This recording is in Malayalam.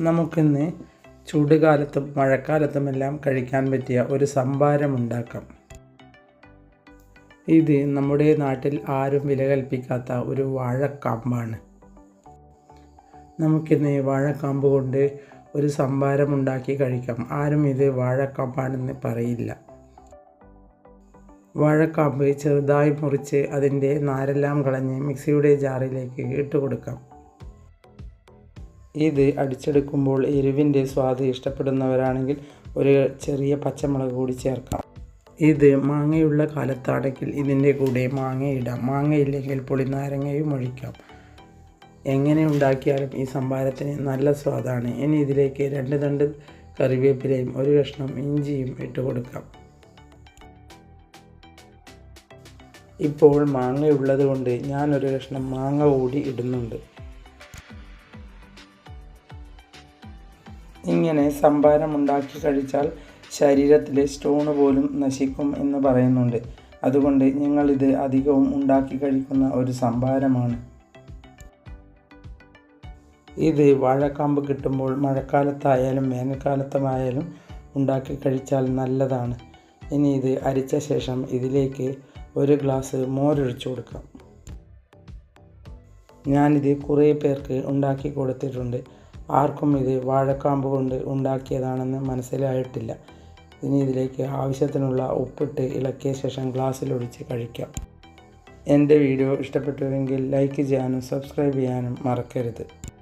നമുക്കിന്ന് ചൂടുകാലത്തും മഴക്കാലത്തുമെല്ലാം കഴിക്കാൻ പറ്റിയ ഒരു സംഭാരം ഉണ്ടാക്കാം. ഇത് നമ്മുടെ നാട്ടിൽ ആരും വില കൽപ്പിക്കാത്ത ഒരു വാഴക്കാമ്പാണ്. നമുക്കിന്ന് വാഴക്കാമ്പ് കൊണ്ട് ഒരു സംഭാരം ഉണ്ടാക്കി കഴിക്കാം. ആരും ഇത് വാഴക്കാമ്പാണെന്ന് പറയില്ല. വാഴക്കാമ്പ് ചെറുതായി മുറിച്ച് അതിന്റെ നാരെല്ലാം കളഞ്ഞ് മിക്സിയുടെ ജാറിലേക്ക് ഇട്ട് കൊടുക്കാം. ഇത് അടിച്ചെടുക്കുമ്പോൾ എരിവിന്റെ സ്വാദ് ഇഷ്ടപ്പെടുന്നവരാണെങ്കിൽ ഒരു ചെറിയ പച്ചമുളക് കൂടി ചേർക്കാം. ഇത് മാങ്ങയുള്ള കാലത്താണെങ്കിൽ ഇതിന്റെ കൂടെ മാങ്ങ ഇടാം. മാങ്ങയില്ലെങ്കിൽ പുളിനാരങ്ങയും ഒഴിക്കാം. എങ്ങനെ ഉണ്ടാക്കിയാലും ഈ സംഭാരത്തിന് നല്ല സ്വാദാണ്. ഇനി ഇതിലേക്ക് രണ്ട് തണ്ട് കറിവേപ്പിലയും ഒരു കഷ്ണം ഇഞ്ചിയും ഇട്ട് കൊടുക്കാം. ഇപ്പോൾ മാങ്ങയുള്ളത് കൊണ്ട് ഞാനൊരു കഷ്ണം മാങ്ങ കൂടി ഇടുന്നുണ്ട്. ഇങ്ങനെ സംഭാരം ഉണ്ടാക്കി കഴിച്ചാൽ ശരീരത്തിലെ സ്റ്റോൺ പോലും നശിക്കും എന്ന് പറയുന്നുണ്ട്. അതുകൊണ്ട് ഞങ്ങളിത് അധികവും ഉണ്ടാക്കി കഴിക്കുന്ന ഒരു സംഭാരമാണ്. ഇത് വാഴക്കാമ്പ് കിട്ടുമ്പോൾ മഴക്കാലത്തായാലും വേനൽക്കാലത്തുമായാലും ഉണ്ടാക്കി കഴിച്ചാൽ നല്ലതാണ്. ഇനി ഇത് അരിച്ച ശേഷം ഇതിലേക്ക് ഒരു ഗ്ലാസ് മോരൊഴിച്ചു കൊടുക്കാം. ഞാനിത് കുറേ പേർക്ക് ഉണ്ടാക്കി കൊടുത്തിട്ടുണ്ട്. ആർക്കും ഇത് വാഴക്കാമ്പ് കൊണ്ട് ഉണ്ടാക്കിയതാണെന്ന് മനസ്സിലായിട്ടില്ല. ഇനി ഇതിലേക്ക് ആവശ്യത്തിനുള്ള ഉപ്പിട്ട് ഇളക്കിയ ശേഷം ഗ്ലാസ്സിലൊഴിച്ച് കഴിക്കാം. എന്റെ വീഡിയോ ഇഷ്ടപ്പെട്ടുവെങ്കിൽ ലൈക്ക് ചെയ്യാനും സബ്സ്ക്രൈബ് ചെയ്യാനും മറക്കരുത്.